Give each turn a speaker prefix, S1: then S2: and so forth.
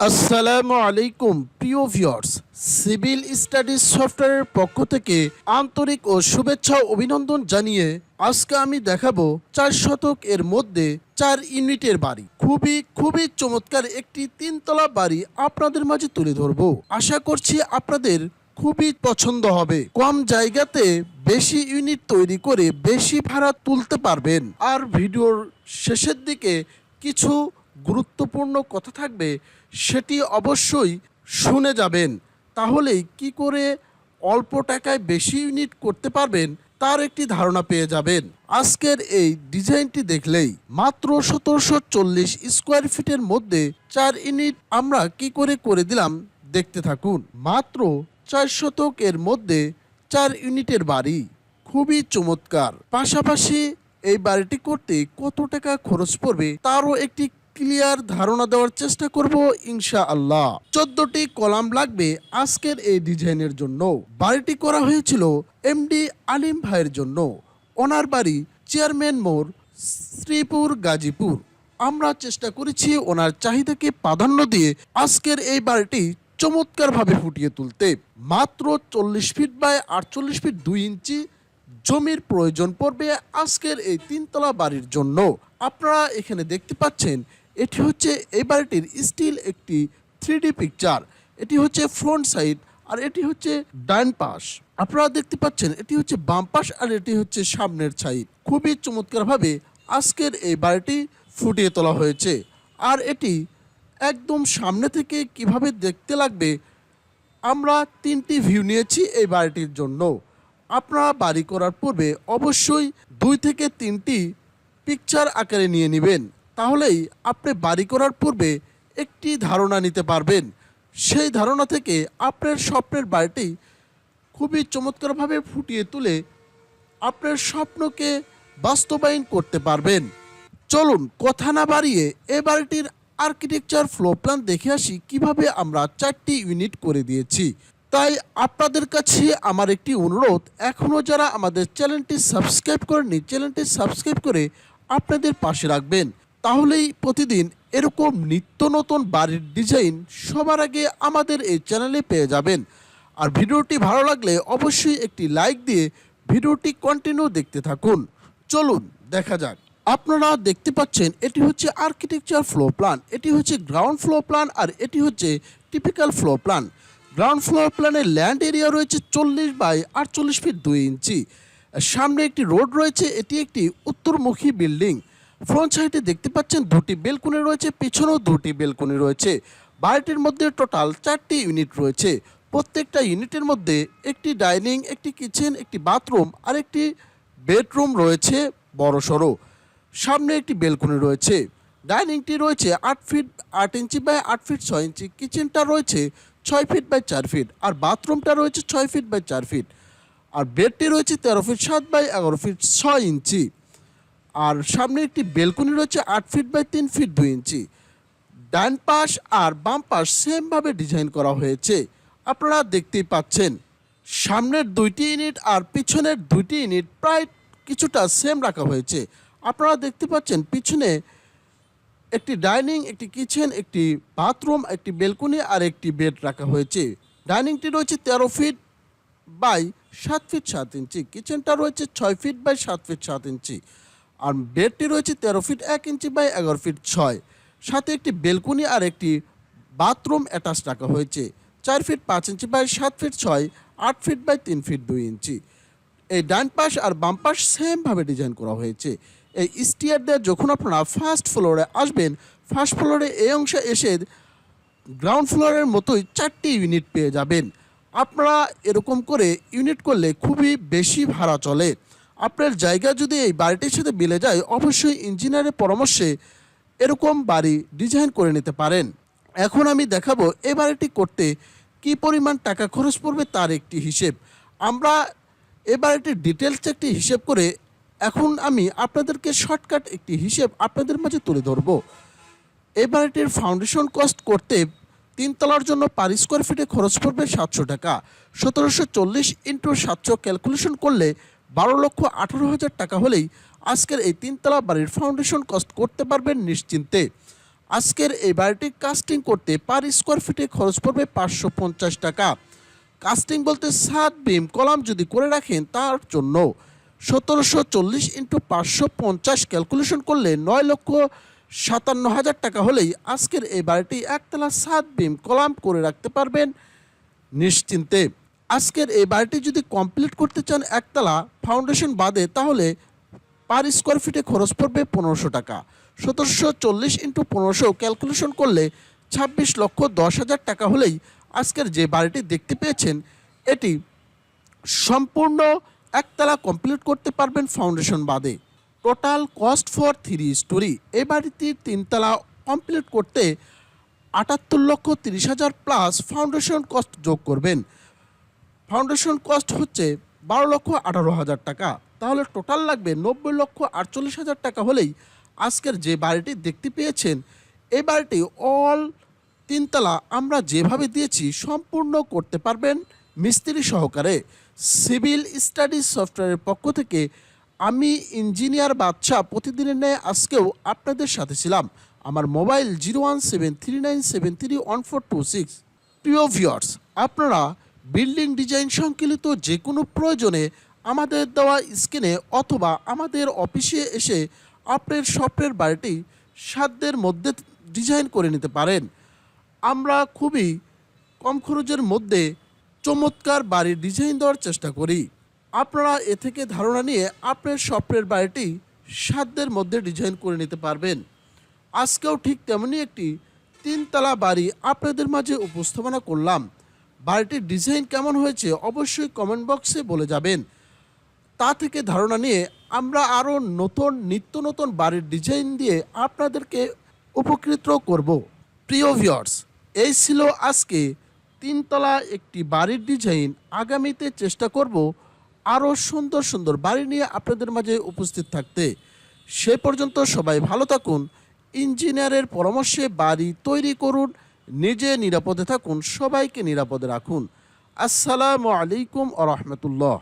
S1: আসসালামু আলাইকুম, প্রিয় ভিউয়ার্স সিভিল স্টাডিজ সফটওয়্যারের পক্ষ থেকে আন্তরিক ও শুভেচ্ছা অভিনন্দন জানিয়ে আজকে আমি দেখাবো চার শতক এর মধ্যে চার ইউনিটের বাড়ি। খুবই খুবই চমৎকার একটি তিনতলা বাড়ি আপনাদের মাঝে তুলে ধরবো। আশা করছি আপনাদের খুবই পছন্দ হবে। কম জায়গাতে বেশি ইউনিট তৈরি করে বেশি ভাড়া তুলতে পারবেন। আর ভিডিওর শেষের দিকে কিছু গুরুত্বপূর্ণ কথা থাকবে, সেটি অবশ্যই শুনে যাবেন। তাহলেই কি করে অল্প টাকায় বেশি ইউনিট করতে পারবেন, তার একটি ধারণা পেয়ে যাবেন। আজকের এই ডিজাইনটি দেখলেই মাত্র সতেরোশো চল্লিশ স্কোয়ার ফিটের মধ্যে চার ইউনিট আমরা কি করে করে দিলাম, দেখতে থাকুন। মাত্র চার শতক এর মধ্যে চার ইউনিটের বাড়ি। খুবই চমৎকার। পাশাপাশি এই বাড়িটি করতে কত টাকা খরচ পড়বে, তারও একটি ক্লিয়ার ধারণা দেওয়ার চেষ্টা করব ইনশা আল্লাহ চোদ্দটি কলাম লাগবে আজকের এই ডিজাইনের জন্য। বাড়িটি করা হয়েছিল এমডি আলিম ভাইয়ের জন্য। ওনার বাড়ি চেয়ারম্যান মোড়, শ্রীপুর, গাজীপুর। আমরা চেষ্টা করেছি ওনার চাহিদাকে প্রাধান্য দিয়ে আজকের এই বাড়িটি চমৎকারভাবে ফুটিয়ে তুলতে। মাত্র চল্লিশ ফিট বাই আটচল্লিশ ফিট দুই ইঞ্চি জমির প্রয়োজন পড়বে আজকের এই তিনতলা বাড়ির জন্য। আপনারা এখানে দেখতে পাচ্ছেন এটি হচ্ছে এই বাড়িটির স্টিল একটি থ্রি পিকচার এটি হচ্ছে ফ্রন্ট সাইড আর এটি হচ্ছে ডান পাশ। আপনারা দেখতে পাচ্ছেন, এটি হচ্ছে বাম পাশ আর এটি হচ্ছে সামনের সাইড খুবই চমৎকারভাবে আজকের এই বাড়িটি ফুটিয়ে তোলা হয়েছে। আর এটি একদম সামনে থেকে কীভাবে দেখতে লাগবে, আমরা তিনটি ভিউ নিয়েছি এই বাড়িটির জন্য। আপনারা বাড়ি করার পূর্বে অবশ্যই দুই থেকে তিনটি পিকচার আকারে নিয়ে নেবেন। তাহলেই আপনি বাড়ি করার পূর্বে একটি ধারণা নিতে পারবেন। সেই ধারণা থেকে আপনার স্বপ্নের বাড়িটি খুবই চমৎকারভাবে ফুটিয়ে তুলে আপনার স্বপ্নকে বাস্তবায়ন করতে পারবেন। চলুন কথা না বাড়িয়ে এ বাড়িটির আর্কিটেকচার ফ্লো প্ল্যান দেখে আসি কীভাবে আমরা চারটি ইউনিট করে দিয়েছি। তাই আপনাদের কাছে আমার একটি অনুরোধ, এখনও যারা আমাদের চ্যানেলটি সাবস্ক্রাইব করেননি, চ্যানেলটি সাবস্ক্রাইব করে আপনাদের পাশে রাখবেন। তাহলেই প্রতিদিন এরকম নিত্য নতুন বাড়ির ডিজাইন সবার আগে আমাদের এই চ্যানেলে পেয়ে যাবেন। আর ভিডিওটি ভালো লাগলে অবশ্যই একটি লাইক দিয়ে ভিডিওটি কন্টিনিউ দেখতে থাকুন। চলুন, দেখা যাক। আপনারা দেখতে পাচ্ছেন, এটি হচ্ছে আর্কিটেকচার ফ্লো প্ল্যান এটি হচ্ছে গ্রাউন্ড ফ্লো প্ল্যান আর এটি হচ্ছে typical floor plan ground floor প্ল্যানের ল্যান্ড এরিয়া রয়েছে চল্লিশ বাই আটচল্লিশ ফিট দুই ইঞ্চি সামনে একটি রোড রয়েছে, এটি একটি উত্তরমুখী বিল্ডিং ফ্রন্ট সাইডে দেখতে পাচ্ছেন দুটি বেলকনি রয়েছে, পিছনেও দুটি বেলকনি রয়েছে। বাড়িটির মধ্যে টোটাল চারটি ইউনিট রয়েছে। প্রত্যেকটা ইউনিটের মধ্যে একটি ডাইনিং, একটি কিচেন, একটি বাথরুম আর একটি বেডরুম রয়েছে বড় সড়ো সামনে একটি বেলকনি রয়েছে। ডাইনিংটি রয়েছে আট ফিট আট ইঞ্চি বাই আট ফিট ছয় ইঞ্চি। কিচেনটা রয়েছে ছয় ফিট বাই চার ফিট আর বাথরুমটা রয়েছে ছয় ফিট বাই চার ফিট। আর বেডটি রয়েছে তেরো ফিট সাত বাই এগারো ফিট ছয় ইঞ্চি। আর সামনে একটি বেলকনি রয়েছে আট ফিট বাই তিন ফিট দুই ইঞ্চি। ডান পাশ আর বাম পাশ সেমভাবে ডিজাইন করা হয়েছে। আপনারা দেখতেই পাচ্ছেন, সামনের দুইটি ইউনিট আর পিছনের দুইটি ইউনিট প্রায় কিছুটা সেম রাখা হয়েছে। আপনারা দেখতে পাচ্ছেন, পিছনে একটি ডাইনিং, একটি কিচেন, একটি বাথরুম, একটি বেলকনি আর একটি বেড রাখা হয়েছে। ডাইনিংটি রয়েছে তেরো ফিট বাই সাত ফিট সাত ইঞ্চি। কিচেনটা রয়েছে ছয় ফিট বাই সাত ফিট সাত ইঞ্চি। আর বেডটি রয়েছে তেরো ফিট এক ইঞ্চি বাই এগারো ফিট ছয়। সাথে একটি বেলকনি আর একটি বাথরুম অ্যাটাচ রাখা হয়েছে। চার ফিট পাঁচ ইঞ্চি বাই সাত ফিট ছয়, আট ফিট বাই তিন ফিট দুই ইঞ্চি। এই ডান পাশ আর বাম পাশ সেমভাবে ডিজাইন করা হয়েছে। এই স্টিয়ার দিয়ে যখন আপনারা ফার্স্ট ফ্লোরে আসবেন, ফার্স্ট ফ্লোরে এই অংশে এসে গ্রাউন্ড ফ্লোরের মতোই চারটি ইউনিট পেয়ে যাবেন। আপনারা এরকম করে ইউনিট করলে খুবই বেশি ভাড়া চলে। আপনার জায়গা যদি এই বাড়িটির সাথে মিলে যায়, অবশ্যই ইঞ্জিনিয়ারের পরামর্শে এরকম বাড়ি ডিজাইন করে নিতে পারেন। এখন আমি দেখাবো এই বাড়িটি করতে কি পরিমাণ টাকা খরচ পড়বে তার একটি হিসেব। আমরা এ বাড়িটির ডিটেলস একটি হিসেব করে এখন আমি আপনাদেরকে শর্টকাট একটি হিসেব আপনাদের মাঝে তুলে ধরবো। এ বাড়িটির ফাউন্ডেশন কস্ট করতে তিনতলার জন্য পার স্কোয়ার ফিটে খরচ পড়বে সাতশো টাকা। সতেরোশো চল্লিশ ইন্টু সাতশো ক্যালকুলেশন করলে বারো লক্ষ আঠারো হাজার টাকা হলেই আজকের এই তিনতলা বাড়ির ফাউন্ডেশন কস্ট করতে পারবেন নিশ্চিন্তে। আজকের এই বাড়িটি কাস্টিং করতে পার স্কোয়ার ফিটে খরচ পড়বে পাঁচশো পঞ্চাশ টাকা। কাস্টিং বলতে সাত বিম কলাম যদি করে রাখেন তার জন্য সতেরোশো চল্লিশ ইন্টু পাঁচশো পঞ্চাশ ক্যালকুলেশন করলে নয় লক্ষ সাতান্ন হাজার টাকা হলেই আজকের এই বাড়িটি একতলা সাত বিম কলাম করে রাখতে পারবেন নিশ্চিন্তে। আজকের এই বাড়িটি যদি কমপ্লিট করতে চান একতলা ফাউন্ডেশন বাদে, তাহলে পার স্কোয়ার ফিটে খরচ পড়বে পনেরোশো টাকা। সতেরোশো চল্লিশ ইন্টু পনেরোশো ক্যালকুলেশন করলে ছাব্বিশ লক্ষ দশ হাজার টাকা হলেই আজকের যে বাড়িটি দেখতে পেয়েছেন, এটি সম্পূর্ণ একতলা কমপ্লিট করতে পারবেন ফাউন্ডেশন বাদে। Total cost for three storey এই বাড়িটি তিনতলা কমপ্লিট করতে আটাত্তর লক্ষ তিরিশ হাজার প্লাস ফাউন্ডেশন কস্ট যোগ করবেন। ফাউন্ডেশন কস্ট হচ্ছে বারো লক্ষ আঠারো হাজার টাকা। তাহলে টোটাল লাগবে নব্বই লক্ষ আটচল্লিশ হাজার টাকা হলেই আজকের যে বাড়িটি দেখতে পেয়েছেন, এই বাড়িটি অল তিনতলা আমরা যেভাবে দিয়েছি সম্পূর্ণ করতে পারবেন মিস্ত্রি সহকারে। সিভিল স্টাডিজ সফটওয়্যারের পক্ষ থেকে আমি ইঞ্জিনিয়ার বাদশা প্রতিদিনের ন্যায় আজকেও আপনাদের সাথে ছিলাম। আমার mobile zero one seven three nine seven three one four two six. প্রিয় ভিউয়ার্স আপনারা বিল্ডিং ডিজাইন সংকলিত যে কোনো প্রয়োজনে আমাদের দেওয়া স্ক্রিনে অথবা আমাদের অফিসে এসে আপনার স্বপ্নের বাড়িটি সাধ্যের মধ্যে ডিজাইন করে নিতে পারেন। আমরা খুবই কম খরচের মধ্যে চমৎকার বাড়ির ডিজাইন দেওয়ার চেষ্টা করি। আপনারা এ থেকে ধারণা নিয়ে আপনার স্বপ্নের বাড়িটি সাধ্যের মধ্যে ডিজাইন করে নিতে পারবেন। আজকেও ঠিক তেমনি একটি তিনতলা বাড়ি আপনাদের মাঝে উপস্থাপনা করলাম। বাড়িটির ডিজাইন কেমন হয়েছে অবশ্যই কমেন্ট বক্সে বলে যাবেন। তা থেকে ধারণা নিয়ে আমরা আরও নতুন, নিত্য নতুন বাড়ির ডিজাইন দিয়ে আপনাদেরকে উপকৃত করব। প্রিয় ভিউয়ার্স এই ছিল আজকে তিনতলা একটি বাড়ির ডিজাইন। আগামীতে চেষ্টা করব আরও সুন্দর সুন্দর বাড়ি নিয়ে আপনাদের মাঝে উপস্থিত থাকতে। সে পর্যন্ত সবাই ভালো থাকুন, ইঞ্জিনিয়ারের পরামর্শে বাড়ি তৈরি করুন। নিজে নিরাপদে থাকুন সবাইকে নিরাপদে রাখুন। আসসালামু আলাইকুম আ রহমতুল্লাহ।